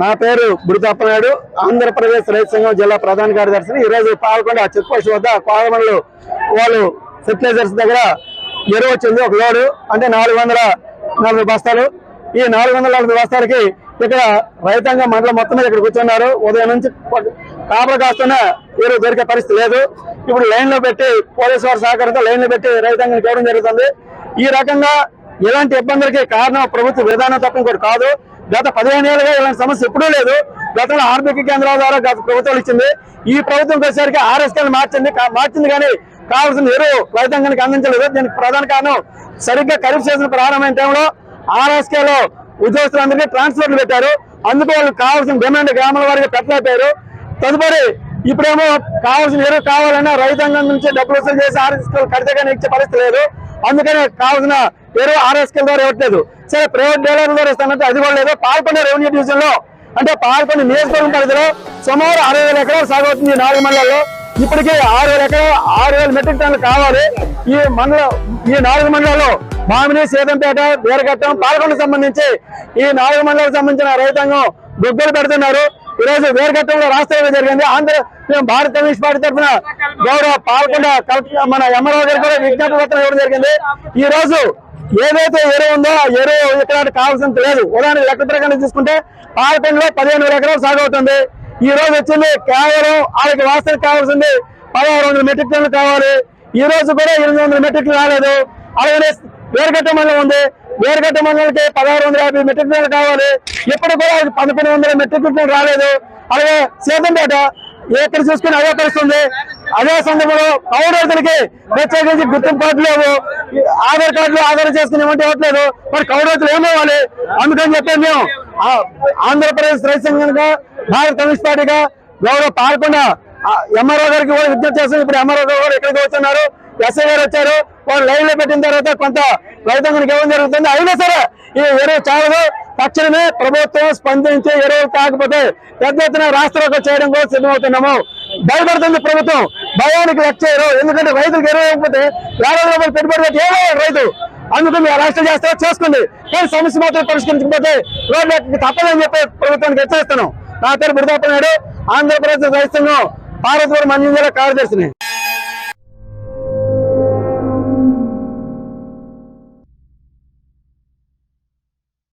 నా పేరు బుడితప్పనాయుడు ఆంధ్రప్రదేశ్ రైతు సంఘం జిల్లా ప్రధాన కార్యదర్శిని. ఈరోజు రోజు పాల్గొండ చెక్ పోస్ట్ వద్ద కోదమల్లు వాళ్ళు ఫెర్టిలైజర్స్ దగ్గర ఎరువు వచ్చింది ఒక లోడు అంటే నాలుగు వందల నలభై బస్తాలు. ఈ నాలుగు వందల నలభై బస్తాలకి ఇక్కడ రైతాంగం మండలం మొత్తం మీద ఇక్కడ కూర్చున్నారు. ఉదయం నుంచి కాపర కాస్తున్న ఎరువు దొరికే పరిస్థితి లేదు. ఇప్పుడు లైన్లో పెట్టి పోలీసు వారి సహకారంతో లైన్లో పెట్టి రైతాంగం చేయడం జరుగుతుంది. ఈ రకంగా ఇలాంటి ఇబ్బందులకి కారణం ప్రభుత్వ విధానం తప్ప ఇంకోటి కాదు. గత పదిహేను ఏళ్ళుగా ఇలాంటి సమస్య ఎప్పుడూ లేదు. గతంలో ఆర్థిక కేంద్రాల ద్వారా గత ప్రభుత్వాలు ఇచ్చింది. ఈ ప్రభుత్వం వచ్చేసరికి ఆర్ఎస్కే మార్చింది. మార్చింది కానీ కావాల్సిన ఎరువు రైతాంగానికి అందించలేదు. దీనికి ప్రధాన కారణం సరిగ్గా ఖరీఫ్ సీజన్ ప్రారంభమైన టైంలో ఆర్ఎస్కేలో ఉద్యోగస్తులందరికీ ట్రాన్స్ఫర్లు పెట్టారు. అందుకు వాళ్ళకి కావాల్సిన డిమాండ్ గ్రామాల వారికి పెట్టలేకపోయారు. తదుపరి ఇప్పుడేమో కావాల్సిన ఎరువు కావాలన్నా రైతాంగం నుంచి డబ్బులు వసూలు చేసి ఆర్ఎస్కేలు కడితే కానీ ఇచ్చే పరిస్థితి లేదు. అందుకనే కావాల్సిన ఎరువు ఆర్ఎస్కేల ద్వారా ఇవ్వట్లేదు. సరే ప్రైవేట్ డీలర్ల ద్వారా ఇస్తానంటే అది కూడా లేదు. పాల్పొండ రెవెన్యూ డివిజన్లో అంటే పాల్పొండ నియోజకవర్గం పరిధిలో సుమారు అరవై వేల ఎకరాలు సాగు అవుతుంది ఈ నాలుగు మండలాల్లో. ఇప్పటికే ఆరు వేల ఎకరాలు ఆరు వేల మెట్రిక్ టన్నులు కావాలి. ఈ మండలం ఈ నాలుగు మండలాల్లో మామిడి సీతంపేట వీరఘట్టం పాల్గొండకు సంబంధించి ఈ నాలుగు మండలాలకు సంబంధించిన రైతాంగం గుగ్గలు పెడుతున్నారు. ఈ రోజు వీరఘట్టంలో రాష్ట్ర జరిగింది. ఆంధ్ర మేము భారత కమ్యూనిస్ట్ పార్టీ తరఫున గౌరవ పాల్గొండ మన ఎమ్మెల్యే గారు కూడా విజ్ఞాపన పత్రం ఇవ్వడం జరిగింది. ఈ రోజు ఏదైతే ఎరువు ఉందో ఆ ఎరువు ఇక్కడ కావాల్సినంత లేదు ఉదాహరణకు లెక్క ప్రకారం తీసుకుంటే పాలకొండలో పదిహేను వేల ఎకరాలు సాగు అవుతుంది. ఈ రోజు వచ్చింది కేవలం వాళ్ళకి వాస్తవం కావాల్సింది పదహారు వందల మెట్రిక్ టన్లు కావాలి. ఈ రోజు కూడా ఎనిమిది వందల మెట్రిక్ రాలేదు. అలాగే వేరుగట్ట మండలం ఉంది వేరుగట్ట మండలానికి పదహారు వందల యాభై మెట్రిక్ టన్నులు కావాలి. ఇప్పుడు కూడా పదకొండు వందల మెట్రిక్ టన్నులు రాలేదు. అలాగే సేతంపేట ఎక్కడ చూసుకుని అదే కలుస్తుంది అదే సందర్భంలో కౌలు రైతులకి ప్రత్యేకించి గుర్తింపు కార్డు లేవు. ఆధార్ కార్డులు ఆధార్ చేసుకుని ఏమంటే ఇవ్వట్లేదు. మరి కౌడోతులు రైతులు ఏమవ్వాలి అందుకని చెప్పి మేము ఆ- ఆంధ్రప్రదేశ్ రైతు సంఘంగా భారత కమ్యూనిస్ట్ పార్టీగా గౌరవ పాల్గొండ ఎంఆర్ఓ గారికి కూడా విజ్ఞప్తి చేస్తాం ఇప్పుడు ఎంఆర్ఓ గారు కూడా ఇక్కడికి వస్తున్నారు. ఎస్ఐ గారు వచ్చారు. వాళ్ళు లైన్లో పెట్టిన తర్వాత కొంత రైతాంగానికి ఇవ్వడం జరుగుతుంది. అయినా సరే ఈ ఎరువు చాలదు. తక్షణమే ప్రభుత్వం స్పందించి ఎరువులు కాకపోతే పెద్ద ఎత్తున రాష్ట్రాలకు చేయడం కూడా సిద్ధమవుతున్నాము. భయపడుతుంది ప్రభుత్వం. భయానికి లెక్క ఎందుకంటే రైతులకు ఎరువు ఇవ్వకపోతే వేల రూపాయలు పెట్టుబడి పెట్టి ఏమో రైతు అందుకు మీరు చేస్తే చేసుకోండి. కానీ సమస్య మాత్రం పరిష్కరించకపోతే రోడ్లు తప్పదని చెప్పి ప్రభుత్వానికి హెచ్చరిస్తున్నాం. నా పేరు బుడిదాపనాయుడు ఆంధ్రప్రదేశ్ రైతు సంఘం భారతపురం మంజు జిల్లా కార్యదర్శిని.